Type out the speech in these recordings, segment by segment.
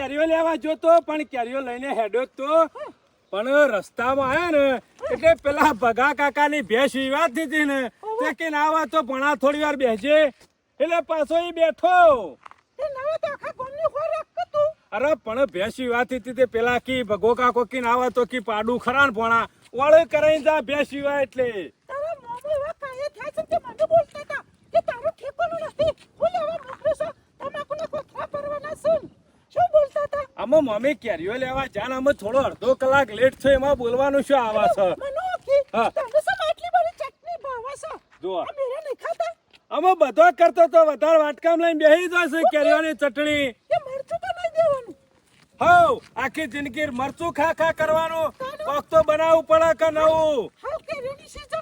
કેરીઓ લેવા જોતો પણ કેરીઓ લઈને હેડ્યો તો. પણ રસ્તામાં આવ્યા ને એટલે પેલા ભગા કાકાની ભેંસ વિવાદતી હતી ને. તે કે ના તો ભણા થોડી વાર બેસે. એટલે પાછો એ બેઠો. અરે પણ ભેંસ વિવાદતી હતી તે પેલા કી ભગો કાકો કી ના તો કી પાડું ખરા ભણા. વાળે કરાઈ જા ભેંસ એટલે તારા મોમો એવા કાયા થાય છે તે મને બોલતા હતા કે તારું ઠેકાણું નથી હું લેવા મોકલ્યો છે તમાકુના કોથળા ભરવાના છે શું આમાં મમ્મી કેરીઓ લેવા જાન અમે થોડો અડધો કલાક લેટ છે એમાં બોલવાનું શું આવા છે? હા. છે? ખાતા અમે બધો કરતો તો વધારે વાટકામ લઈને બેસી જશે કેરીઓની ચટણી. હવ આખી જિંદગી મરચું ખા ખા કરવાનું. કોક તો બનાવવું પડે કે નવું?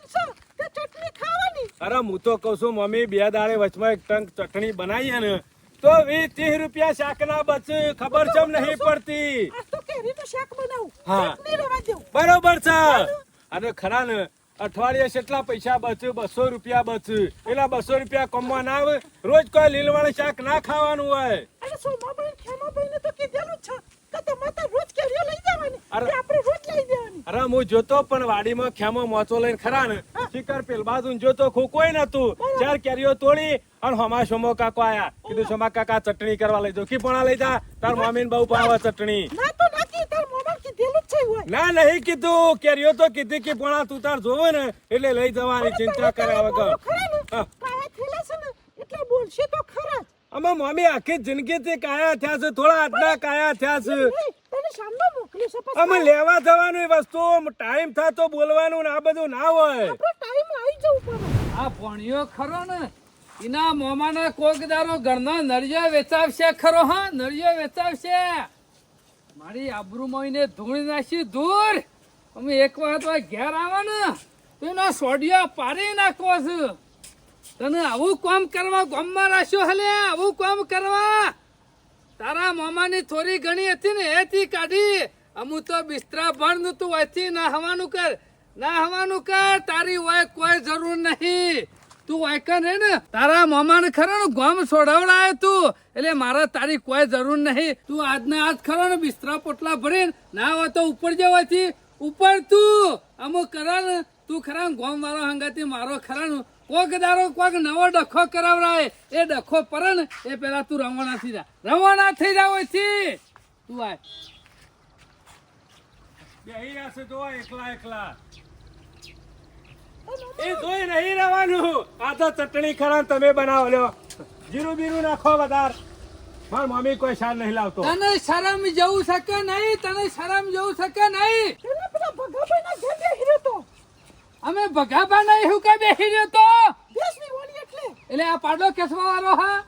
છે અરે હું તો કહું છું મમ્મી બે દાડે વચમાં એક ટંક ચટણી બનાવીએ ને તો વી ત્રીસ રૂપિયા શાક ના બચે ખબર ચમ નહીં પડતી. બરોબર છે. અને ખરા ને અઠવાડિયે કેટલા પૈસા બચે બસો રૂપિયા બચે. એટલા બસો રૂપિયા કમવા ના આવે રોજ કોઈ લીલવાળું શાક ના ખાવાનું હોય. તો તમારે તો રોજ કેરીઓ લઈ જવાની. અરે. આપણે રોજ લઈ દેવાની અરે હું જોતો પણ વાડીમાં ખેમો મોચો લઈને ખરા ને. શિકાર પેલ બાજુ જોતો ખોકોય નતું. ચાર કેરીઓ તોડી અને હમા સોમો કાકો આયા. કીધું સોમા કાકા ચટણી કરવા લઈ જોખી કી પણ લઈ જા. તાર મમ્મી ને બહુ ભાવે ચટણી. ના તો ના તાર મોમાં કીધેલું છે હોય. ના નહીં કીધું. કેરીઓ તો કીધી કે પણ તું તાર જોવે ને એટલે લઈ જવાની. ચિંતા કર્યા વગર. છે ને એટલે બોલશે તો ખરા. અમે મમ્મી આખી જિંદગી થી કાયા થયા છે થોડા આટલા કાયા થયા છે. અમે લેવા જવાની વસ્તુ ટાઈમ થાય તો બોલવાનું ને આ બધું ના હોય. આ ભણ્યો ખરો ને એના મોમાના કોકદારો ઘરના નળિયો વેચાવશે ખરો હા નળિયો વેચાવશે. મારી આબરૂ મોઈને ધૂળ નાખી દૂર અમે એક વાર તો ઘેર આવવાના તો એના સોડિયા પાડી નાખવો છે. તને આવું કામ કરવા ગામમાં રાખ્યો હલે? આવું કામ કરવા? તારા મામાની થોડી ઘણી હતી ને એથી કાઢી. અમુ તો બિસ્તરા ભણ તું અહીંથી ના કર. ના હવાનું કર, તારી હોય કોઈ જરૂર નહીં. તું વાયકન હે ને, તારા મામાને ખરો ને ગામ છોડાવડાય તું. એટલે મારે તારી કોઈ જરૂર નહીં. તું આજના આજ ખરો ને બિસ્તરા પોટલા ભરીને ના હોય તો ઉપર જવાથી ઉપર તું. અમુક કરા તું ખરા ગોમ વાળો હંગાથી મારો ખરા કોક દારો કોક નવો ડખો કરાવરાય. એ ડખો પર એ પેલા તું રવાના થઈ જા. રવાના થઈ જાવ અહીંથી તું આય. બેહી રહ્યા તો એકલા એકલા. એ જોઈ નહીં રહેવાનું. આ તો ચટણી ખરા તમે બનાવો લ્યો. જીરું બીરું નાખો વધાર. માર મમ્મી કોઈ શાર નહીં લાવતો. તને શરમ જવું શકે નહીં તને શરમ જવું શકે નહીં પેલા પેલા ભગાભાઈના ઘેર બેસી રહ્યો તો અમે ભગાભા ના એવું કઈ બેસી રહ્યો તો? એટલે. એટલે આ પાડો કેસવા વાળો હા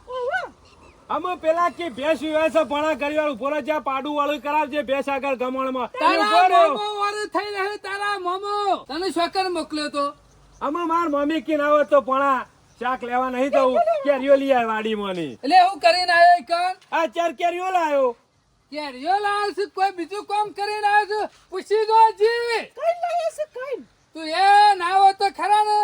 અમે પેલા કે ભેંસ વિવાય છે ભણા કરી વાળું બોલે જ્યાં પાડું વાળું કરાવજે ભેંસ આગળ ગમણમાં. તારા મોમો વાળું થઈ રહ્યું તારા મોમો. તને શોકર મોકલ્યો તો. અમે માર મમ્મી કે ના હોય તો ભણા ચાક લેવા નહીં જવું. કેરીઓ લઈ આવ્યા વાડીમાં ની એટલે હું કરીને આવ્યો કણ? આ ચાર કેરીઓ લાયો કેરીઓ લાવ્યો છું કોઈ બીજું કામ કરીને આવ્યો છું? પૂછી દો જી કઈ લાયા છું કઈ. તું એ ના હોય તો ખરા ને.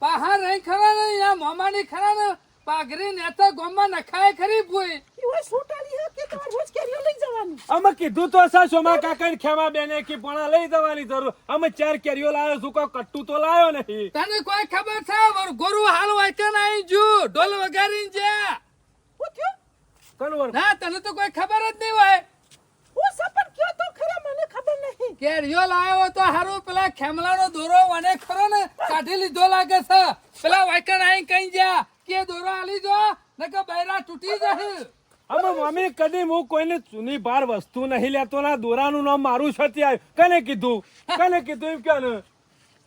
પાહા નહીં ખરા ને યા મોમાની ખરા ને. પાઘરી ને તો ગોમમાં નખાય ખરી ભૂઈ. એવા છોટાલી હે કે તમારે રોજ કેરીઓ લઈ જવાની? અમે કીધું તો સા સોમા કાકા ને ખેમા બેને કે ભણા લઈ જવાની જરૂર. અમે ચાર કેરીઓ લાવ્યો છું કોઈ કટ્ટુ તો લાયો નહીં તને કોઈ ખબર છે વર ગોરુ હાલ વાયકન નહીં જુ ઢોલ વગાડીને જા. ના તને તો કોઈ ખબર જ નહીં હોય. કેરીઓ લાવ્યો તો હારું પેલા ખેમલાનો દોરો વને ખરો ને કાઢી લીધો લાગે છે. પેલા વાયકન આઈ કઈ જા કે દોરો આલી જો નકર બૈરા તૂટી જશે. અમે મમ્મી કદી હું કોઈને ચૂની બાર વસ્તુ નહીં લેતો ના દોરાનું નામ મારું છતી આવ્યું કને કીધું? કને કીધું એમ કે ને?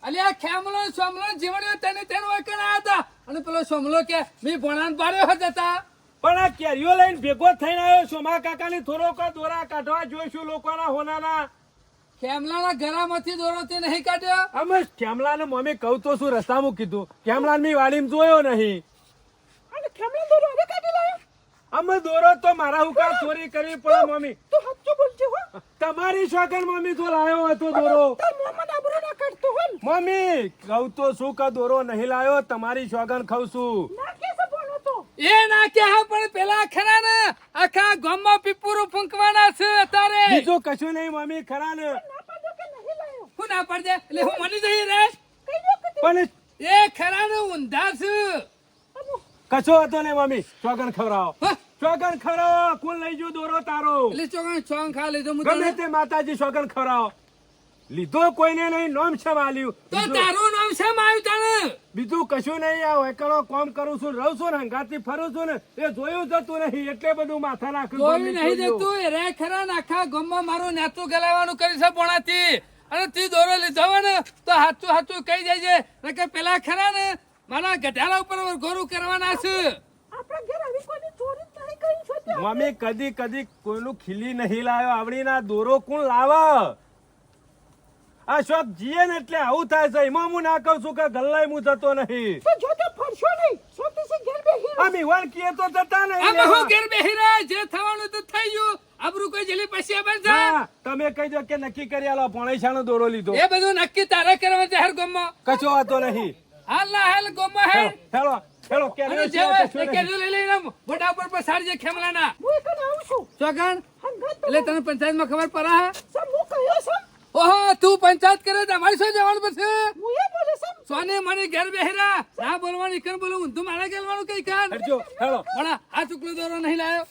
અલ્યા ખેમલો સોમલો જીવડ્યો તેને તેને વાયકન આયા હતા. અને પેલો સોમલો કે મેં ભણાન પાડ્યો હતા પણ આ કેરીઓ લઈને ભેગો થઈને આવ્યો સોમા કાકાની થોડોક દોરા કાઢવા જોઈશું લોકોના હોનાના. ખેમલાના ઘરામાંથી દોરોથી નહીં કાઢ્યો? અમે કેમલાને મમ્મી કહું તો શું રસ્તામાં કીધું? કેમલાને મેં વાડીમાં જોયો નહીં. અને ખેમલા દોરો હવે કાઢી લાવ્યો અમે દોરો તો મારા હુકા ચોરી કરવી પડે મમ્મી. તું સાચું બોલજે હો. તમારી શોખન મમ્મી તો લાયો હતો દોરો. મમ્મી કહું તો શું કે દોરો નહીં લાયો? તમારી શોગન ખાઉં છું. તો એ ના કે હા પણ પેલા ખરા ને. આખા ગામમાં પીપુરું ફૂંકવાના છે અત્યારે. બીજું કશું નહીં મમ્મી ખરા ને. હું ના પડજે એટલે હું મની જઈ રે. પણ એ ખરા ને ઊંધા છે. કશો હતો ને મમ્મી. ચોગન ખવરાવો ચોગન ખવરાવો કોણ લઈ ગયું દોરો તારો. એટલે ચોગન ચોંગ ખા લીધો ગમે તે માતાજી ચોગન ખવડાવો. લીધો કોઈને નહીં નોમ છે વાલ્યું તો તારું નામ છે માયું તને? બીજું કશું નહીં આ એકલો કોમ કરું છું રહું છું ને હંગાથી ફરું છું ને એ જોયું જતું નહીં એટલે બધું માથા નાખ્યું જોયું નહીં જતું એ રે ખરા નાખા આખા મારું નાતું ગલાવાનું કરી છે પોણાથી. અને તી દોરો લીધો હોય ને તો હાચું હાચું કહી જાય છે કે પેલા ખરા ને મારા ગઢાલા ઉપર ગોરું કરવાના છે. આપણા ઘેર આવી કોઈની ચોરી નહીં કરી છે મમ્મી કદી કદી કોઈનું ખીલી નહીં લાવ્યો આવડીના દોરો કોણ લાવે? આ શોપ જીએ ને એટલે આવું થાય છે. એમાં હું ના કહું છું કે ગલ્લાય હું જતો નહીં. તો જો તો ફરશો નહીં. સોતીસી ઘેર બેહી. આ મિવાન કીએ તો જતા નહીં. આ. હું. ઘેર બેહી રહ્યા જે થવાનું તો થઈ ગયું. આબરૂ કોઈ જલી પછી આબર જા. તમે કહી દો કે નક્કી કરી આલો પોણેશાનો દોરો લીધો. એ બધું નક્કી તારે કરવા છે હર ગામમાં. કશો વાતો નહીં. હાલ ના હાલ ગામમાં હે. હેલો હેલો કે અને જે કેજો લઈ લઈને પર ઉપર પસારજે ખેમલાના. હું એકન આવું છું. ચોકણ એટલે તને પંચાયતમાં ખબર પડે હે? સમ હું કયો સમ ઓહો તું પંચાયત કરે તો શું જવાનું પછી હું એ બોલે સમ સોને મને ઘેર બેહેરા. ના બોલવાની કર બોલું? ઊંધું મારા ગેલવાનું કઈ કાન હટજો હેલો ભણા આ ચુકલો દોરો નહીં લાયો.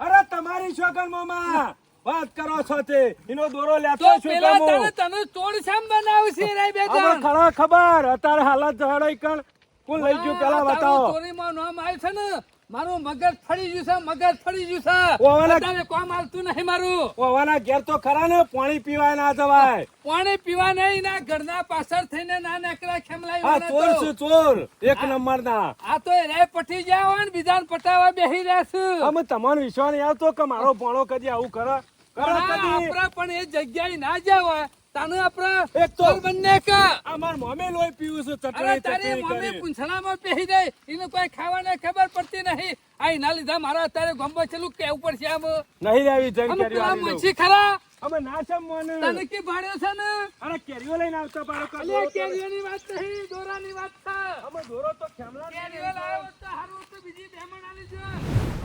અરે તમારી છોકર મામા વાત કરો છો તે એનો દોરો લેતો તો છું પેલા તને તને તોડ શામ બનાવશે રે બે જણ ખરા ખબર. અત્યારે હાલત જડાઈ કણ. કોણ લઈ ગયું? પેલા બતાવો. તોરી માં નામ આવ્યું છે ને. મારું મગજ ફળી ગયું છે મગજ ફળી ગયું છે. ઓવાના- કોમ આવતું નહીં મારું. ઓવાના ઘેર તો ખરા ને પાણી પીવા ના જવાય. પાણી પીવા નહીં ના ઘરના પાછળ થઈને ના નકરા ખેમલાઈ આ ચોર છું ચોર. એક નંબર ના આ તો રે પટી ગયા હોય ને બીજાને પટાવા બેહી રહ્યા છું. અમે તમારો વિશ્વાસ નહીં આવતો કે મારો ભણો કદી આવું કરે? પણ એ જગ્યાએ ના જાવ હોય તને આપણે એક તો- બંને કા. અમાર મોમે લોય પીવું છે ચટણી તારે મોમે કરી. પૂંછડામાં પહેરી જાય એને કોઈ ખાવાને ખબર પડતી નહીં. આ ના લીધા મારા અત્યારે ગમો કે ઉપર છે આમ. નહીં લેવી જઈ કેરી આમ. મુંશી ખરા. અમે ના સમવાનું તને કે ભાડ્યો છે ને? અરે કેરીઓ લઈને આવતો પારો કે અલ્યા દોરો તો- કેરીઓની વાત નહીં દોરાની વાત છે. અમે દોરો તો ખેમલા કેરીઓ લાવ્યો તો હારું તો બીજી બેમણ આલી જો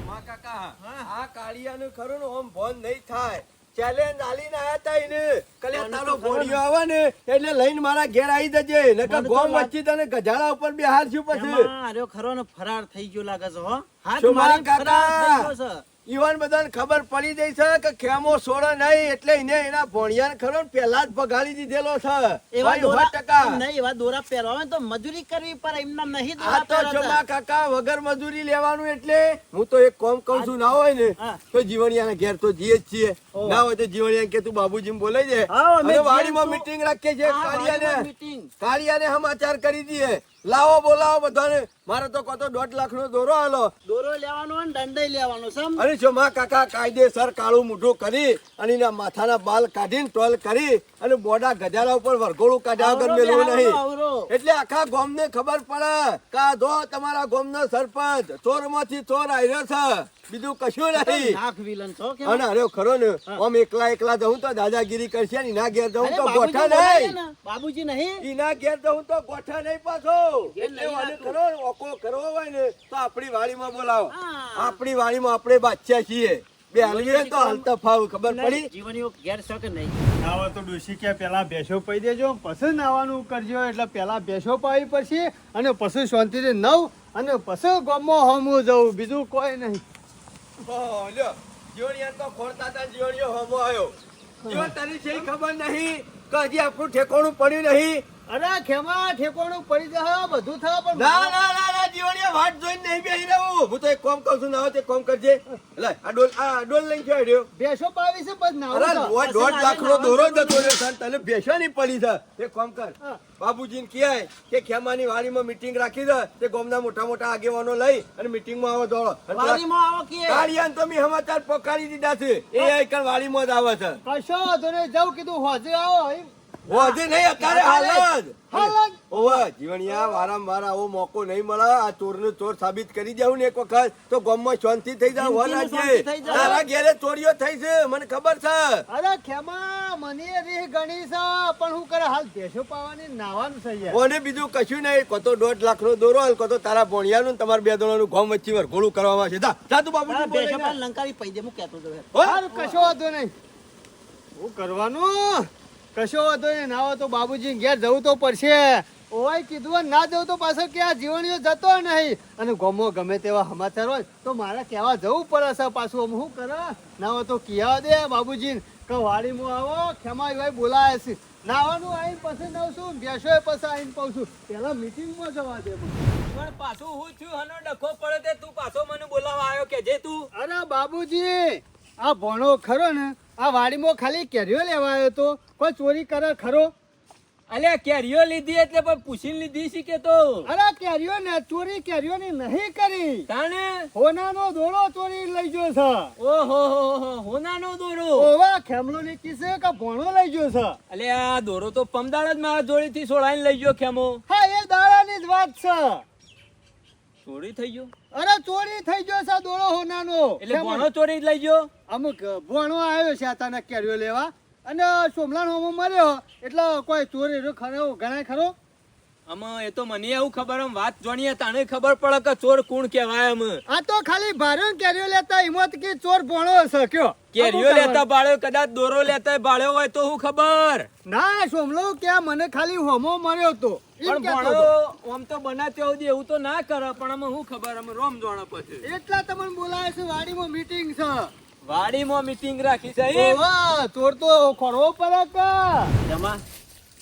મા કાકા આ કાળિયાનું ખરું ને ઓમ ભોન નહીં થાય. ચેલેન્જ આલીને આયા તા એને. કલ્યા તારો ઘોડિયો આવે ને એટલે લઈને મારા ઘેર આવી જજે. નકર ગોમ વચ્ચે તને ગજાળા ઉપર બેહાર છું પછી અરે ખરો ને ફરાર થઈ ગયો લાગે છે હો. હા મારા કાકા? ઈવન બધાને ખબર પડી જઈ છે કે ખેમો છોડે નહીં એટલે એને એના ભણિયાને ખરો પહેલા જ ભગાડી દીધેલો છે એવા દોરા ટકા. નહીં એવા દોરા પહેરવા તો મજૂરી કરવી પડે એમના નહીં દોરા તો જમા કાકા વગર મજૂરી લેવાનું એટલે હું તો એક કોમ કહું છું ના હોય ને. તો જીવણિયાના ઘેર તો જઈએ જ છીએ. ના હોય તો જીવણિયા કે તું બાબુજી બોલાઈ દે અને વાડીમાં મીટિંગ રાખીએ છીએ meeting. કાળિયાને સમાચાર કરી દઈએ લાવો બોલાવો બધાને. મારે તો કોતો દોઢ લાખ નો દોરો આલો. દોરો લેવાનો અને દંડે લેવાનો સમ અરે જો માં કાકા કાયદેસર કાળું મોઢું કરી અને એના માથાના બાલ કાઢીને ટોલ કરી અને બોડા ગજારા ઉપર વરઘોડું કાઢ્યા વગર આવરો નહીં. એટલે આખા ગામને ખબર પડે કે આ જો તમારા ગામનો સરપંચ ચોરમાંથી ચોર આવ્યો છે. બીજું કશું નહીં. નાક વિલન છો કે અને અરે ખરો ને આમ એકલા એકલા જવું તો દાદાગીરી કરશે ને ના ઘેર જવું તો ગોઠા નહીં. બાબુજી નહીં. એના ઘેર જવું તો ગોઠા નહીં પાછો. એટલે નહીં વાલી ખરો ઓકો કરવો હોય ને તો આપણી વાડીમાં બોલાવો. આપણી વાડીમાં આપણે બાદશાહ છીએ. બે હલવી તો હાલતા ફાવ ખબર પડી? જીવનીઓ ઘેર છો કે નહીં? નાવા તો ડોશી કે પેલા ભેંસો પાઈ દેજો પછી નાવાનું કરજો એટલે પેલા બેસો પાવી પડશે અને પછી શાંતિથી નવ અને પછી ગામમાં હમું જવું બીજું કોઈ નહીં. લ્યો. જીવણિયા તો ખોરતા હતા જીવણિયો હમો આવ્યો તારી છે ઈ ખબર નહીં કે હજી આપણું ઠેકોણું પડ્યું નહીં અરે ખેમા ઠેકોણું પડી જાય બધું થાય પણ ના ના ના ના જીવણિયા વાટ જોઈને નહીં બેહી રહું હું તો એક કોમ કહું છું ના તે કોમ કરજે. લે આ ડોલ આ ડોલ લઈને ક્યાં રહ્યો? ભેંસો પાવી છે પછી ના અરે. દોઢ દોઢ લાખ નો દોરો જતો રહ્યો. તને બેસવાની પડી છે. એક કોમ કર. હા. બાબુજીને કહેવાય કે ખેમાની વાડીમાં મીટિંગ રાખી દે તે ગોમના મોટા મોટા આગેવાનો લઈ અને મીટિંગમાં આવો દોડો. વાડીમાં આવો કે? કાળિયાને તમે સમાચાર પકાડી દીધા છે. એ આઈકણ વાડીમાં જ આવે છે. કશો તને જાઉં કીધું હોજે આવો એમ નહીં અત્યારે હાલ. જ. હાલ જ. ઓવે જીવણિયા વારંવાર આવો મોકો નહીં મળે. આ ચોરનું ચોર સાબિત કરી દેવું ને એક વખત. તો ગામમાં શાંતિ થઈ જાય થઈ જાય. તારા ઘેરે ચોરીઓ થઈ છે મને ખબર છે. અરે ખેમા મને રીહ ગણી છે પણ હું કરે હાલ ભેંસો પાવાની નાવાનું છે યાર. ઓને બીજું કશું નહીં કોતો દોઢ લાખ નો દોરો હાલ કોતો તારા ભોણિયાનું નું તમારા બે દોડાનું ગોમ વચ્ચે વરઘોડું કરવામાં છે જા જા તું બાબુ ભેંસો ને. પણ લંકાવી પૈદે હું કહેતો તો હાલ કશો વાંધો નહીં. શું કરવાનું? કશો વાંધો નહીં ના હોય તો બાબુજી ઘેર જવું તો પડશે. ઓય કીધું ના જવું તો પાછો કે આ જીવણીઓ જતો નહીં. અને ગમો ગમે તેવા સમાચાર હોય તો મારે કહેવા જવું પડે છે પાછું. આમ શું કરે? ના હોય તો કહેવા દે બાબુજી. કે વાડીમાં આવો ખેમા ભાઈ બોલાય છે. નાવાનું આવીને પછી નવશું બેસો પછી આવીને છું. પેલા મીટિંગમાં જવા દે. પણ પાછું હું થયું હનો ડખો પડે તે તું પાછો મને બોલાવા આવ્યો કે જે તું? અરે બાબુજી આ ભણો ખરો ને આ વાડીમાં ખાલી કેરીઓ લેવા આવ્યો તો. કોઈ ચોરી કરે ખરો? અલ્યા કેરીઓ લીધી એટલે પણ પૂછીને લીધી છે કે તો? અરે કેરીઓ ને ચોરી કેરીઓ ની નહીં કરી. તાણે? હોનાનો દોડો ચોરી લઈ ગયો છે. ઓહો હો હો હોનાનો દોરો? ઓવા ખેમલો ની કિસે કે ભણો લઈ ગયો છે? અલ્યા આ દોરો તો પમદાળ જ મારા જોડીથી સોળાઈને લઈ ગયો ખેમો. હા એ દાડાની જ વાત છે. ચોરી થઈ ગયો? અરે ચોરી થઈ ગયો સા દોડો હોનાનો. એટલે ભણો ચોરી લઈ ગયો? અમુક ભણો આવ્યો છે આતાને કેરીઓ લેવા. અને સોમલાન હોમો મર્યો. એટલે કોઈ ચોરી ખરો ગણાય ખરો? આમાં એ તો મને એવું ખબર આમ વાત જોણીએ તાણે ખબર પડે કે ચોર કોણ કહેવાય આમ. આ તો ખાલી ભારણ કેરીઓ લેતા હિંમત કે ચોર ભણો છે કયો? કેરીઓ લેતા બાળ્યો કદાચ દોરો લેતા બાળ્યો હોય તો હું ખબર. ના સોમલો કે મને ખાલી હોમો મળ્યો તો. પણ ભણો. આમ તો બનાત્યો સુધી એવું તો ના કરે પણ આમાં હું ખબર આમ રોમ જાણે પછી. એટલા તમને બોલાવે છે વાડીમાં મીટિંગ છે. વાડીમાં મીટિંગ રાખી છે ચોર તો ખોરવો પડે કે? જમા.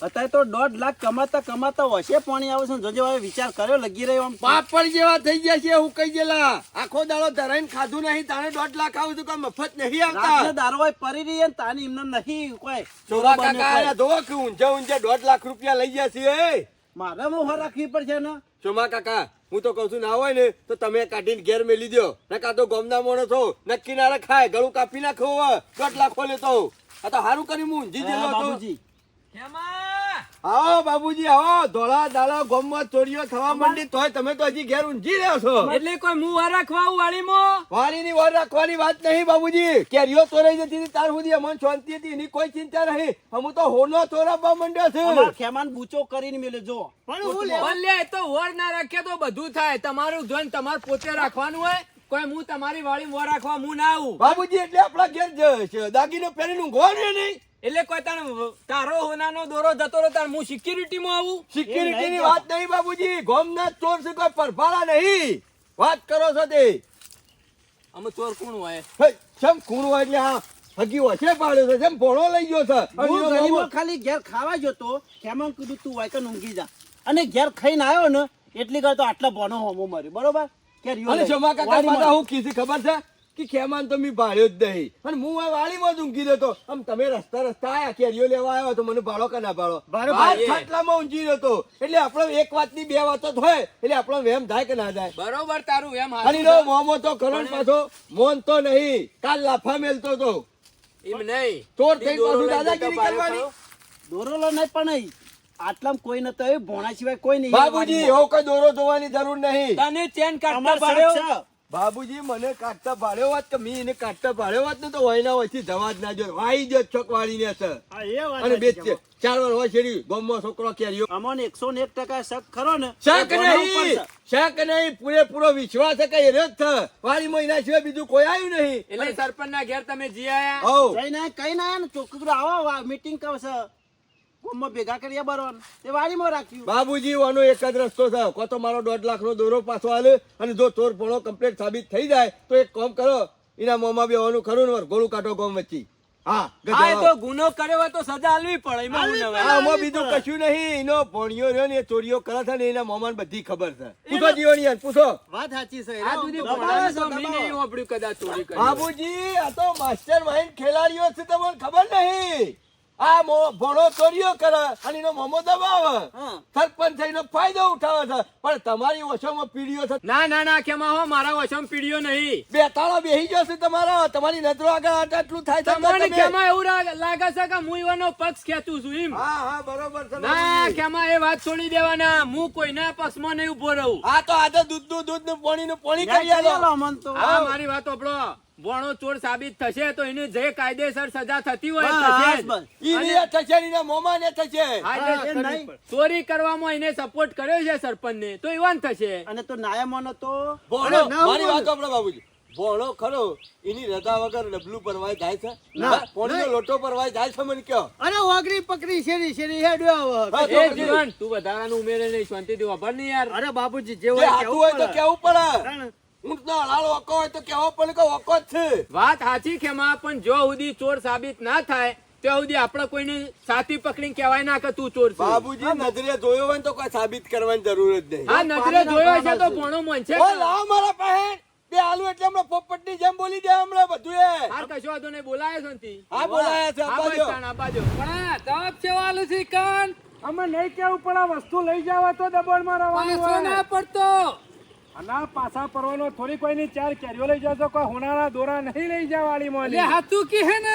અત્યારે તો દોઢ લાખ કમાતા કમાતા હશે પાણી આવે છે ને હવે વિચાર કર્યો લગી રહ્યો આમ. પાપડ જેવા થઈ ગયા છે હું કહી ગયેલા આખો દાડો ધરાઈને ખાધું નહીં તારે દોઢ લાખ આવું તો કોઈ મફત નહીં આવતા. દારો હોય પરી રહી ને તાની એમને નહીં કોઈ ચોરા કાકા ધોવો કે ઊંઝે ઊંઝે દોઢ લાખ રૂપિયા લઈ ગયા છે મારે મોહ રાખવી પડશે ને? ચોમા કાકા હું તો કઉ છું ના હોય ને તો તમે કાઢીને ઘેર મેલી દો નકા તો ગોમના મોણો છો ને કિનારે ખાય ગળું કાપી નાખો. દોઢ લાખો લેતો આ તો સારું કર્યું હું ઊંઝી જેલો! આવો બાબુજી આવો. ધોળા દાડા ગોમમાં ચોરીઓ થવા માંડી તોય તમે તો હજી ઘેર ઊંઘી રહ્યો છો. એટલે કોઈ મું વાર રાખવા આવું વાળી ની વાર રાખવાની વાત નહીં બાબુજી. કેરીઓ ચોરાઈ જતી હતી ત્યાર સુધી અમને શાંતિ હતી એની કોઈ ચિંતા નહીં. હું તો હોનો ચોરાવવા માંડ્યો છું. ખેમાન બૂચો કરીને મેલે જો. પણ હું લેવા લે તો હોર ના રાખે તો બધું થાય. તમારું જોઈને તમારે પોતે રાખવાનું હોય. કોઈ હું તમારી વાળી વર રાખવા હું ના આવું. બાબુજી એટલે આપણા ઘેર જ- દાગીનો પહેરીને ઊંઘવાનું નહીં. એટલે કોઈ તારો તારો હોનાનો દોરો જતો રહે તાર હું સિક્યુરિટી માં આવું સિક્યુરિટી ની વાત નહીં બાબુજી ગોમનાથ ચોર છે કોઈ પરફાળા નહીં. વાત કરો છો તે. અમે ચોર કોણ હોય? હે, ચમ કુણ હોય એટલે આ હગી વચ્ચે પાડ્યો છે? જેમ ભોળો લઈ ગયો છે? હું એનો ખાલી ઘેર ખાવા જતો ખેમાન કીધું તું વાયકન ઊંઘી જા. અને ઘેર ખાઈને આવ્યો ને એટલી કર તો આટલા બોનો હોમો મર્યો. બરોબર? કે રિયો અને જમા કાકા હું કીધી ખબર છે? કે ખેમાન તો મેં ભાડ્યો જ નહીં. અને હું આ વાડીમાં જ ઊંઘી જતો આમ તમે રસ્તા રસ્તા આયા કેરીઓ લેવા આવ્યો તો મને ભાડો કે ના ભાડો ખાટલામાં ઊંઘી જતો એટલે આપણો એક વાતની બે વાતો જ હોય. એટલે આપણો વેમ થાય કે ના થાય? બરોબર તારું વેમ અને નો મોમો તો કરણ પાછો. મોન તો નહીં. કાલ લાફા મેલતો તો. એમ નહીં. ચોર થઈ પાછું દાદાગીરી કરવાની. દોરોલો દોરો લો નહીં પણ આટલામાં કોઈ નતો. એ ભોણા સિવાય કોઈ નહીં. બાબુજી એવો કોઈ દોરો જોવાની જરૂર નહીં. તને ચેન કાઢતા પાડ્યો. બાબુજી મને કાઢતા ભાડ્યો વાત કે મી એને કાઢતા ભાડ્યો વાત ને તો વયના વયથી જવા જ ના જો વાઈ જ છોક વાળી ને સર અને બે ચાર વાર હોય છેડી ગોમો છોકરો કેરીઓ. અમોને એકસો ને એક ટકા શક ખરો ને શક નહીં શક. નહીં પૂરેપૂરો વિશ્વાસ છે કે એ જ છે વાળી મહિના સિવાય બીજું કોઈ આવ્યું નહીં. એટલે સરપંચ ના ઘેર તમે જી આયા? કઈ ના ને ચોખ્ખું આવો મીટિંગ કરશે. ગામમાં ભેગા કરીએ બરોબર. તે વાડીમાં રાખ્યું. બાબુજી વાનો એક જ રસ્તો છે. કો તો મારો દોઢ લાખ દોરો પાછો આલે અને જો ચોર પોણો કમ્પ્લીટ સાબિત થઈ જાય તો એક કામ કરો. એના મોંમાં બેવાનું ખરું ને ગોળું કાઢો ગોમ વચ્ચે. હા હા એ ગધેડો. તો ગુનો કર્યો હોય તો સજા આલવી પડે એમાં હું નવાઈ. આ આમાં બીજું કશું નહીં. એનો ભણિયો રહ્યો ને એ ચોરીઓ કરે છે ને એના મોમાં બધી ખબર છે. પૂછો જીવણિયાન પૂછો. વાત સાચી છે આ સુધી નહીં કદાચ ચોરી કરી. બાબુજી આ તો માસ્ટર માઇન્ડ ખેલાડીઓ છે તમને ખબર નહીં. આ મો- ભણો ચોરીઓ કરે અને એનો મોમો દબાવે. સરપંચ થઈને ફાયદો ઉઠાવે છે. પણ તમારી ઓછામાં પીડીઓ છે. ના ના ના કેમાં હો મારા ઓછામાં પીડીઓ નહીં. બે તાળા બેહી જશે તમારા. તમારી નજરો આગળ આટલું થાય છે તમને તમે. કેમાં એવું લાગે છે કે હું ઈવાનો પક્ષ ખેંચું છું એમ? હા હા બરોબર છે ના. કેમાં એ વાત છોડી દેવાના. હું કોઈના પક્ષમાં નહીં ઊભો રહું. આ તો આજે દૂધનું દૂધનું પાણીનું પાણી કરી કરી આલો. મન તો હા મારી વાત સાંભળો. ભોણો ચોર સાબિત થશે તો એને જે કાયદેસર સજા થતી હોય થશે ને. ચોરી કરવામાં એને સપોર્ટ કર્યો છે સરપંચને તો ઈવાન થશે. અને તો નાયમનો તો ભોણો મારી વાત આપણે બાબુજી. ભોણો ખરો એની રજા વગર ડબલું પરવાય જાય છે. ના, પોણીનો લોટો પરવાય જાય છે મને કયો અરે ઓગરી પકડી શેરી શેરી હેડ્યો એ જીવન તું વધારાનું ઉમેરે નહીં શાંતિથી વાપર નહીં યાર. અરે બાબુજી જે હોય કેવું હોય તો કેવું પડે? ઊંટનો હલાલ વકો હોય તો કેવો પડે કે વકો જ છે. વાત સાચી ખેમા પણ જો સુધી ચોર સાબિત ના થાય ત્યાં સુધી આપણે કોઈને સાથી પકડીને કહેવાય ના કે તું ચોર છે. બાબુજી નજરે જોયો હોય તો કોઈ સાબિત કરવાની જરૂર જ નહીં. હા નજરે જોયો છે તો ભણો મન છે ઓ લાવ મારા પાસે. બે આલુ એટલે હમણાં પોપટની જેમ બોલી દે હમણાં બધું એ. હાર કશો વાંધો નહીં બોલાય શાંતિ હા બોલાયા છે હા આપા બસ જો. તાણ, આપા પણ આ જવાબ છે વાલુ છે કાન અમે નહીં કેવું પણ આ વસ્તુ લઈ જવા તો દબાણમાં પાછો ના પડતો. ના પાછા પરવાનો થોડી કોઈની ચાર કેરીઓ લઈ જતો કોઈ હોનારા દોરા નહીં લઈ જવાળી મોલી. એટલે હાથું કી હે ને?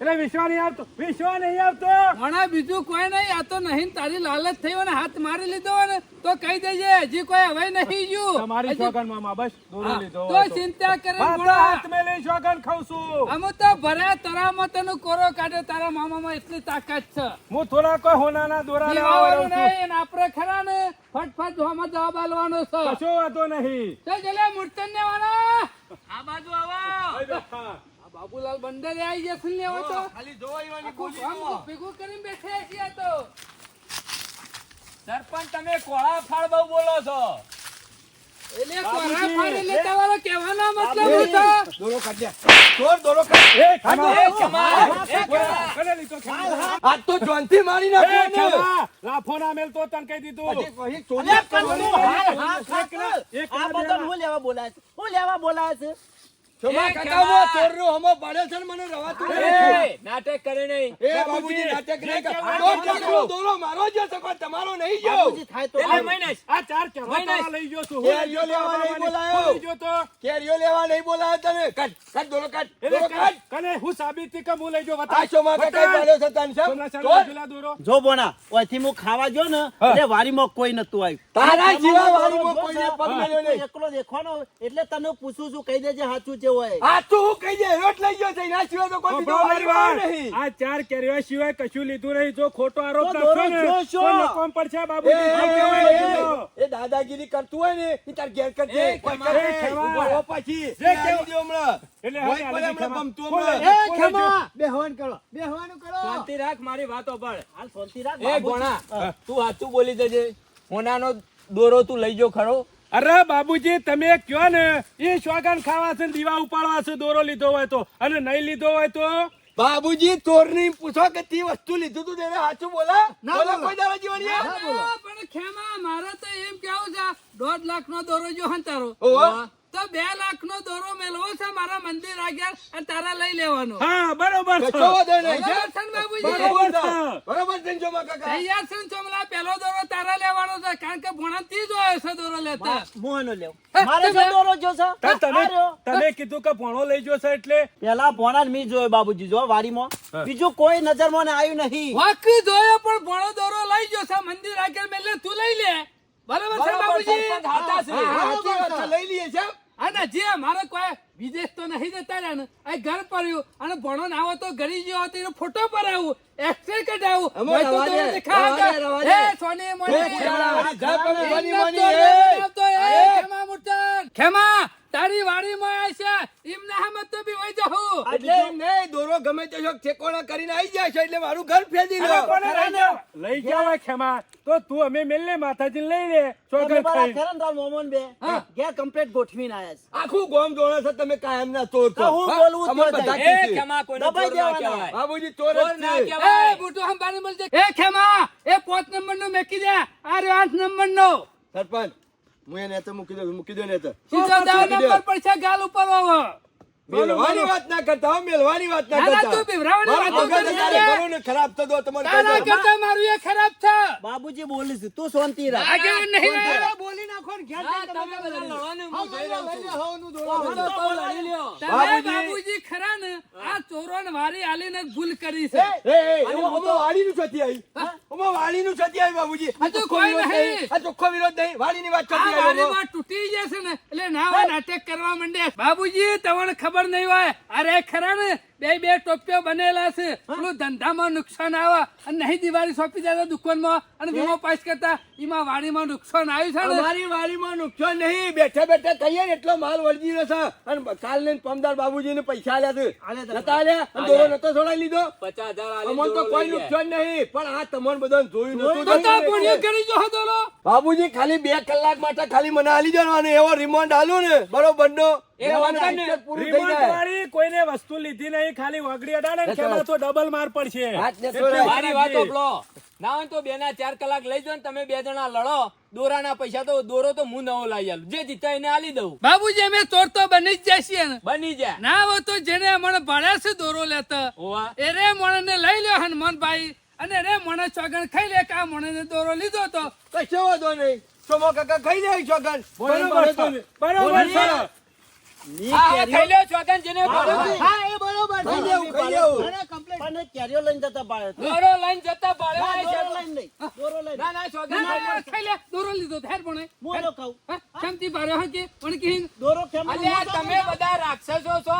એટલે વિશ્વા નહીં આવતો. વિશ્વા નહીં આવતો. ઘણા બીજું કોઈ નહીં. આ તો નહીં તારી લાલચ થઈ હોય ને હાથ મારી લીધો હોય ને તો કહી દેજે. હજી કોઈ હવે નહીં ગયું. તમારી શોગન મામા બસ દોરો લીધો તો ચિંતા કરે તો હાથ મેલી શોગન ખાઉં છું. અમે તો ભર્યા તરામાં તને કોરો કાઢે તારા મામામાં એટલી તાકાત છે. હું થોડા કોઈ હોનાના દોરા લેવા આવ્યો છું. નહીં, આપણે ખરા ને ફટફટ જોવામાં જવાબ આલવાનો છે. કશો વાતો નહીં. તો જલે મૂર્તન ને વાળા. આ બાજુ આવો. આ બાબુલાલ બંદર આવી જશે ને લેવા તો? ખાલી જોવા ઈવાની આખું બોલી ગામ ભેગું કરીને બેઠે છીએ તો. સરપંચ તમે કોળા ફાળ બહુ બોલો છો. એટલે કોળા ફાળ એટલે તમારો કહેવાનો મતલબ છે? દોરો કાઢ દે. ચોર દોરો કાઢ. એ ખમા એ ખમા આજ તો જોનથી મારી એ નાખ્યો ને. ખમા લાફો ના મેલ તો તન કહી દીધું. હજી કોઈ ચોરી કરવાની. હાલ કર. એક આ ના. હું લેવા બોલાય છે? હું લેવા બોલાય છે? નાટક કરે નહીં. નાટક મારો જ કોઈ તમારો નહીં જો. બાબુજી થાય તો એટલે મહિનેશ, આ ચાર કેવા મહિનેશ. તારા લઈ ગયો છું. કેરીઓ લેવા નહીં બોલાયો. હું લઈ ગયો તો. કેરીઓ લેવા નહીં બોલાયો તને. કાઢ, કાઢ દોરો કાઢ, એટલે કને હું સાબિત કે હું લઈ ગયો આ બતા શોમાં કાકાએ પાડ્યો છે તને, સાહેબ. સોમલા ચાલ ચોર. પેલા દોરો. જો બોના ઓયથી હું ખાવા જો ને એટલે વાડીમાં કોઈ નતું આવ્યું. તારા જીવા તમારો કોઈને પગ છે, નહીં. એકલો દેખવાનો એટલે તને પૂછું છું કહી દેજે સાચું છે હોય. આ તો હું કહી દે એનો લઈ ગયો છે એના સિવાય તો કોઈ બીજો મારી નહીં. આ ચાર કેરીઓ સિવાય કશું લીધું નહીં. જો ખોટો આરોપ તો ને તો નકામ પડશે એ, બાબુજી. એ, એ, દાદાગીરી કરતું હોય ને એ તાર ઘેર કર દે રહો પછી. જે કેવું- આવી હમણાં. એટલે હવે હમણાં. ગમતું. હમણાં. એ ખેમા. બેહવાન કરો. બેહવાનું કરો. શાંતિ રાખ મારી વાતો પર. હાલ શાંતિ રાખ એ ગોણા તું હાચું બોલી દેજે. હોનાનો દોરો તું લઈ જો ખરો. અરે બાબુજી તમે કયો ને? એ શોગન ખાવા છે દીવા ઉપાડવા છે દોરો લીધો હોય તો. અને નહીં લીધો હોય તો? બાબુજી તોરની પૂછો કે તી વસ્તુ લીધું તું તેને સાચું બોલા? ના બોલો. કોઈ દાડો જીવણીએ? ના, પણ ખેમા મારે તો એમ કેવું છે દોઢ લાખ નો દોરો જો હંતારો. ઓહો. તો બે લાખ નો દોરો મેળવો છે મારા મંદિર આગળ અને તારા લઈ લેવાનો. હા બરોબર છે. બરાબર? તૈયાર ચોમલા? પેલો દોરો તારા લેવાનો છે કારણ કે ભણા થી જોયો છે દોરો લેતા. મોહનો લેવ. મારે જો દોરો જો છે તમે તમે કીધું કે ભણો લઈ જો છે એટલે? પેલા ભોણા મી જોયો બાબુજી જો વાડીમાં. બીજું કોઈ નજર મને આવ્યું નહીં. વાકી જોયો પણ ભોણો દોરો લઈ ગયો છે મંદિર આગળ મેલે તું લઈ લે. બરાબર છે બાબુજી? લઈ લઈએ છે. અને જે મારે કોઈ વિદેશ તો નહીં જતા રહ્યા ને આ ઘર પડ્યું અને ભણો ના આવો તો ઘરી ગયો હતો એનો ફોટો પડાવું એક્સરે કઢાવું. સોની મોની. ખેમા તારી વાડીમાં આવશે એમને હમત તો બી હોય જવું એટલે નહીં, દોરો ગમે તે શોખ ઠેકોણા કરીને આવી જાય છે એટલે મારું ઘર ફેદી લઈ જાવ? ખેમા. તો તું અમે મેલને માથાજી લઈ લે તમે મારા ખાઈ ખરા ને તારા બે ઘેર કમ્પ્લીટ ગોઠવીને આયા છે આખું ગોમ જોણે છે તમે કાયમ ના ચોર છો. તો હું? બોલવું ન બધા થાય. કહે છે. દબાઈ દેવાના બાબુજી ચોર જ ના છે. કહેવાય. એ બુટુ હંભારી મળજે એ ખેમા એ પાંચ નંબર નો મેકી દે આ રે આઠ નંબર નો સરપંચ હું એને તો મૂકી દઉં મૂકી દઉં ને તો સીધો દાવ મૂકી દો. નંબર ગાલ ઉપર હોવો મેલવાની વાત ના કરતા હો, વાત ના ના, ના, કરતા તું વાતો કરે ને ખરાબ તારા કરતા મારું એ ખરાબ બાબુજી બોલીશ તું શાંતિ રાખ આગેવાન નહીં બોલી નાખો ને ઘેર તમે તમે બધા લડવાનું હું જોઈ રહ્યો છું. હવનું દોડો. તમે બાબુજી. બાબુજી ખરા ને આ ચોરો ને વારી આલીને ભૂલ કરી છે એ, એ, એમાં- એમાં વાડીનું છતી આવી. એમાં વાડીનું છતી આવી, બાબુજી. આ તો કોઈ વિરોધ નહીં. આ ચોખ્ખો વિરોધ નહીં. વાડીની વાત આ છતી આવી એમાં. વારીમાં તૂટી જશે ને એટલે ના હોય નાટક કરવા માંડે બાબુજી તમને ખબર નહીં હોય. અરે ખરા ને? બે બે ટોપિયો બનેલા છે. પેલું ધંધામાં નુકસાન આવે અને નહીં દિવાળી સોંપી જતા દુકાનમાં અને વીમો પાસ કરતા એમાં વાડીમાં નુકસાન આવ્યું છે ને? અમારી વાડીમાં નુકસાન નહીં. બેઠા બેઠા થઈએ ને એટલો માલ વળગી રહ્યો છે. અને કાલ ને પમદાર બાબુજીને પૈસા આલ્યા છે. નતા આલ્યા? અને દોરો નતો છોડાઈ લીધો? અમને તો કોઈ નુકસાન નહીં. પણ આ તમને બધાને જોયું નતું. કરી જો દોરો. બાબુજી ખાલી બે કલાક માટે ખાલી મને આલી જવાનું એવો રિમાન્ડ આલ્યો ને. બરોબર નો? કોઈને વસ્તુ લીધી નહીં ખાલી વગડી અડાડે ને તો ડબલ માર પડશે. હાથ ને એટલે છોડાય. મારી વાત ઓપલો ના હોય તો બે ના ચાર કલાક લઈ જાઓ તમે બે જણા લડો. દોરાના પૈસા તો દોરો તો હું નવો લાવી આલું. જે જીતા એને આલી દઉં. બાબુજી અમે ચોર તો બની જ જાય બની જાય. ના હોય તો જેને મને છે દોરો લેતા એ રે મોણને લઈ લ્યો હનુમાનભાઈ અને રે મોણે ચોગણ ખાઈ લે કે આ ને દોરો લીધો તો. કશો વાંધો નહીં. સોમો કાકા ખાઈ જાય છોકન બરોબર બરોબર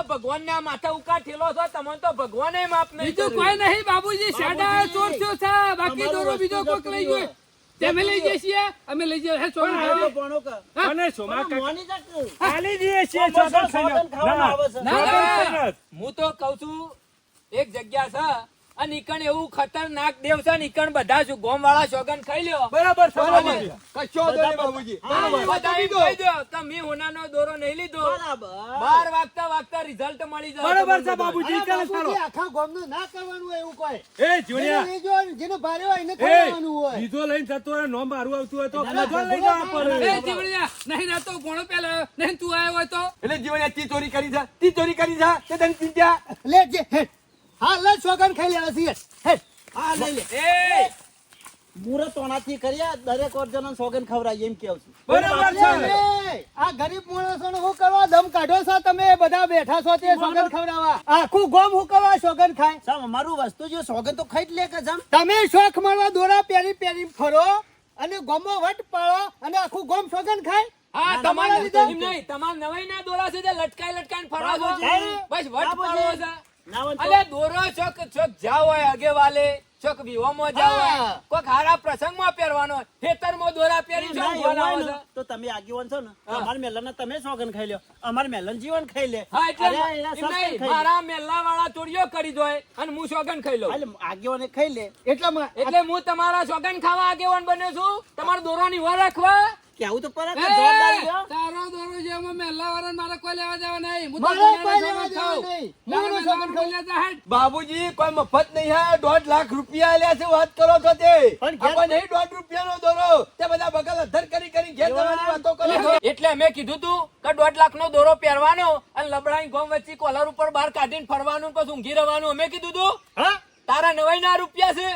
ભગવાન ના માથા ઉકા ઠેલો છો તમને તો ભગવાન માફ નહીં બીજું કોઈ નહીં બાબુજી સાડા ચોર છો બાકી દોરો બીજો કોક લઈ ગયો. તમે લઈ જઈએ છીએ અમે લઈ જઈએ હે ચોર ભણો કા અને સોમા કાકા મોની જાત આલી દઈએ છીએ સોગન ચોગન ના, આવે છે. ના, ચોગન ના. ખાઈને. હું તો કઉ છું એક જગ્યા છે અને એવું ખતરનાક દેવ છે ને બધા શું ગોમ વાળા શોગન ખાઈ લ્યો. બરાબર છે, બરાબર. બાબુજી. કશો બાબુજી. બધા એમ કહી દો કે મેં હોનાનો દોરો નહીં લીધો. બાર વાગતા વાગતા રિઝલ્ટ મળી જાય. બરાબર છે બાબુજી આખા ગોમ ગામનું ના કરવાનું એવું કોઈ. એ જોડિયા જેને ભારે હોય એને કરવાનું હોય. બીજો લઈને જતો હોય નો મારું આવતું હોય તો. ના, લઈ જવા પડે. એ જીવડિયા નહીં ના તો ભણો પેલા નહીં તું આવ્યો હોય તો. એટલે જીવડિયા તી ચોરી કરી જા તી ચોરી કરી જા તે તને ચિંતા લે જે. હા લે ખાઈ લેવા છીએ હે હા લઈ લે. એ! મુરત ઓનાથી કર્યા દરેક વર્જન સોગન ખવડાવીએ એમ કેવું છું. બરાબર છે. આ ગરીબ માણસોને શું કરવા દમ કાઢો છો? તમે બધા બેઠા છો તે સોગન ખવડાવવા. આખું ગોમ હું કરવા સોગન ખાય? સામ અમારું વસ્તુ જો સોગન તો ખાઈ જ લે કે જમ. તમે શોખ મળવા દોરા પહેરી પહેરી ફરો અને ગોમો વટ પાળો અને આખું ગોમ સોગન ખાય? હા તમારા લીધે? નહીં. તમારા નવાઈ ના દોરા છે તે લટકાઈ લટકાઈને ફરવા બસ વટ પાળો છે. અલે દોરો ચોક ચોક જાવ હોય અગેવાલે. ચોક વિહોમાં જાવ હોય. કોઈક હારા પ્રસંગમાં પહેરવાનો. ખેતરમાં દોરા પહેરી ના, ને, છે તો તમે આગેવાન છો ને અમાર મેલન તમે સોગન ખાઈ લ્યો અમાર મેલન જીવન ખાઈ લે. હા એટલે. મારા મેલા વાળા ચોરીઓ કરી દો અને હું સોગન ખાઈ લઉં. એટલે આગેવાને ખાઈ લે. એટલે એટલે હું તમારા સોગન ખાવા આગેવાન બન્યો છું? તમારો દોરાની વાર રાખવા? કેવું તો પર તારો દોરો જે અમે મહેલા વાળા મારે કોઈ લેવા દેવા નહીં. હું તો કોઈ લેવા દેવા નહીં. બાબુજી કોઈ મફત નહીં હે દોઢ લાખ રૂપિયા આલ્યા છે વાત કરો છો તે. પણ ઘેર- આ કોઈ નહીં દોઢ રૂપિયાનો દોરો. તે બધા બગલ અધર કરી કરી ઘેર જવાની વાતો કરો છો. એટલે અમે કીધું તું કે દોઢ લાખ નો દોરો પહેરવાનો અને લબડાઈ ગોમ વચ્ચે કોલર ઉપર બહાર કાઢીને ફરવાનું પછી ઊંઘી રહેવાનું. અમે કીધું તું હા? તારા નવાઈ ના રૂપિયા છે.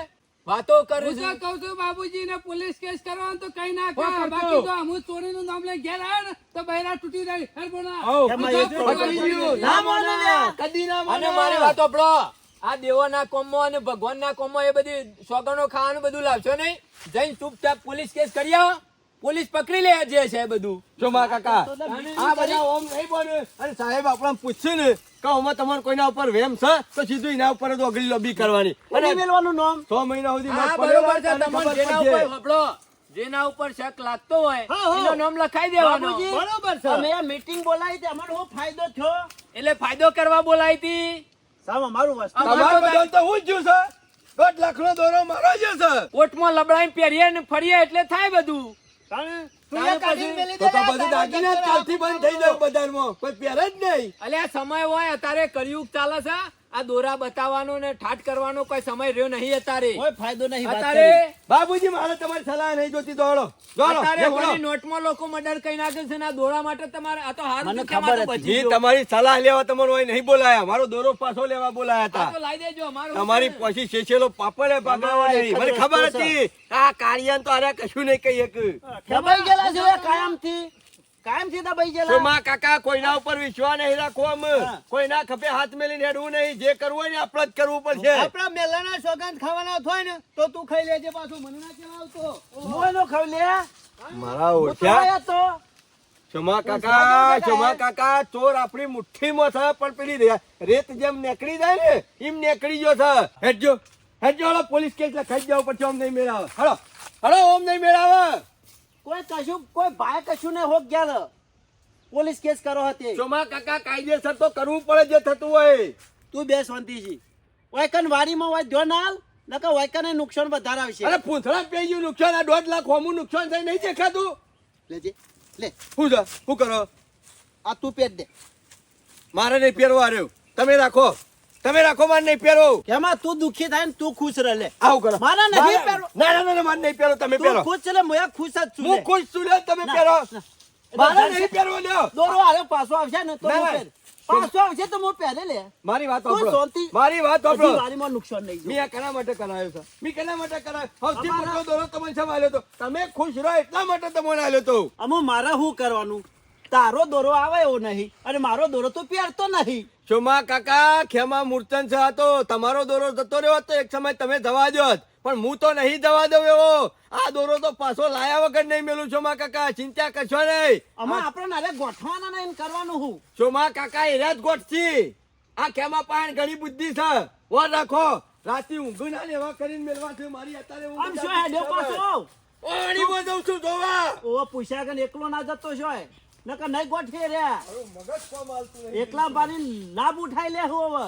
વાતો કરું છું કહું છું બાબુજી ને પોલીસ કેસ કરવાનો તો કઈ ના હો, બાકી તો હું ચોરીનું નામ લઈ ઘેર આવ્યો ને તો બહેરા તૂટી જાય. હર આવો. ગયું. ના માને. કદી ના અને મારી વાત આપણો આ દેવાના કોમો અને ભગવાનના કોમો એ બધી સોગનો ખાવાનું બધું લાવશો નહીં? જઈને ચૂપચાપ પોલીસ કેસ કરી આવો. પોલીસ પકડી લે જે છે બધું. ચોમા કાકા આ બધા ઓમ નહીં બને અને સાહેબ આપણને પૂછશે ને કે ઓમાં તમારે કોઈના ઉપર વેમ છે? તો સીધું એના ઉપર જ ઓગળી લોબી કરવાની. અને મેલવાનું નામ? છ મહિના સુધી હા બરોબર છે. તમને જેના ઉપર સાંભળો, જેના ઉપર શક લાગતો હોય. એનો નામ લખાઈ દેવાનો. બરોબર છે. અમે આ મીટિંગ બોલાવી હતી અમારો શું ફાયદો થયો? એટલે ફાયદો કરવા બોલાવી હતી. સામે અમારું વસ્તુ તમારો બદલ તો હું જ છું સર. દોઢ લાખ નો દોરો મારો જ છે કોર્ટમાં લબડાઈ પહેરીએ ને ફરીએ એટલે થાય બધું. સમય હોય અત્યારે કળિયુગ ચાલે છે. આ દોરા બતાવવાનો ને ઠાટ કરવાનો કોઈ સમય રહ્યો નહીં અત્યારે. કોઈ ફાયદો નહીં અત્યારે બાબુજી મારે તમારી સલાહ નહીં જોતી દોડો દોડો અત્યારે. હોળી નોટમાં લોકો મર્ડર કરી નાખે છે ને આ દોરા માટે તમારે આ તો હારું મને ખબર હતી. તમારી સલાહ લેવા તમારો અહીં નહીં બોલાયા. મારો દોરો પાછો લેવા બોલાયા આ તો હતા લાઈ દેજો મારો તમારી પછી શેશેલો પાપડે પગાવો નહીં. મને ખબર હતી. આ કાળિયાને તો અરે કશું નહીં કહી એક દબાઈ ગયેલા છે હવે કાયમથી સીધા દબાઈ ગયેલા. સોમા કાકા કોઈના ઉપર વિશ્વાસ નહીં રાખો અમે કોઈના ખભે હાથ મેલીને હેડવું નહીં. જે કરવું હોય ને આપણે જ કરવું પડશે. આપણા મેલાના સોગંદ ખાવાના થાય ને તો તું ખાઈ લેજે પાછું. મને ના ચલાવતો હું એનો ખાવ લે. મારા ઓછા. તો સોમા કાકા સોમા કાકા ચોર આપણી મુઠ્ઠીમાં છે પણ પેલી રહ્યા રેત જેમ નીકળી જાય ને એમ નીકળી ગયો છે. હેડજો. હેડજો પોલીસ કેસ લખાઈ જાવ પછી ઓમ નહીં મેળાવે. હળો હળો ઓમ નહીં મેળાવે. કોઈ કશું કોઈ ભાઈ કશું ને હોક ગયા પોલીસ કેસ કરો હતી. ચોમા કાકા કાયદેસર તો કરવું પડે જે થતું હોય. તું બે શાંતિજી. વાયકન વારીમાં હોય ધ્યો નાલ નકર વાયકને નુકસાન વધારે આવશે અરે પૂંથળા પે ગયું નુકસાન આ દોઢ લાખ હોમું નુકસાન થઈ નહીં દેખાતું? લેજે લે. શું છે શું કરો? આ તું પેટ દે. મારે નહીં પહેરવા રહ્યું. તમે રાખો. તમે રાખો મારે નહીં પહેરો. એમાં તું દુખી થાય ને તું ખુશ રહે લે. આવું કરો. મારે નહીં પહેરો. ના ના ના, ના નહીં પહેરો તમે પહેરો. ખુશ છે મોયા ખુશ જ છું હું ખુશ છું લે તમે પહેરો. ના. નહીં પહેરો લ્યો. દોરો હારે પાછો આવશે ને તો હું. પાછો આવશે તો હું પહેરે લે. મારી વાત સાંભળો. મારી વાત સાંભળો. મારી માં નુકસાન નહીં મેં કના માટે કરાયો છે? મેં કેના માટે કરાયો? સૌથી મોટો દોરો તમને શા આલ્યો તો? તમે ખુશ રહો એટલા માટે તમને આલ્યો તો. અમો મારા શું કરવાનું? તારો દોરો આવે એવો નહીં. અને મારો દોરો તો પહેરતો નહીં. ચોમા કાકા ખેમા મૂર્તન છે તો? તમારો દોરો જતો રહ્યો તો એક સમય તમે જવા દો પણ હું તો નહીં જવા દઉં એવો. આ દોરો તો પાછો લાયા વગર નહીં મેલું સોમા કાકા. ચિંતા કરશો નહીં. અમાર આપણે નારે ગોઠવાના નહીં કરવાનું હું. ચોમા કાકા એરા જ ગોઠતી આ ખેમા પાણ ઘણી બુદ્ધિ છે. વાર રાખો. રાતે ઊંઘ ના લેવા કરીને મેલવા છે મારી અત્યારે ઊંઘ આમ શું હેડ્યો પાછો? પાણીમાં જઉં છું જોવા. ઓ પૂછ્યા કે એકલો ના જતો છો નકર નહીં ગોઠવે રે મગજ કોમ હાલતું નહીં. એકલા પાણી લાભ ઉઠાઈ લે હું હવે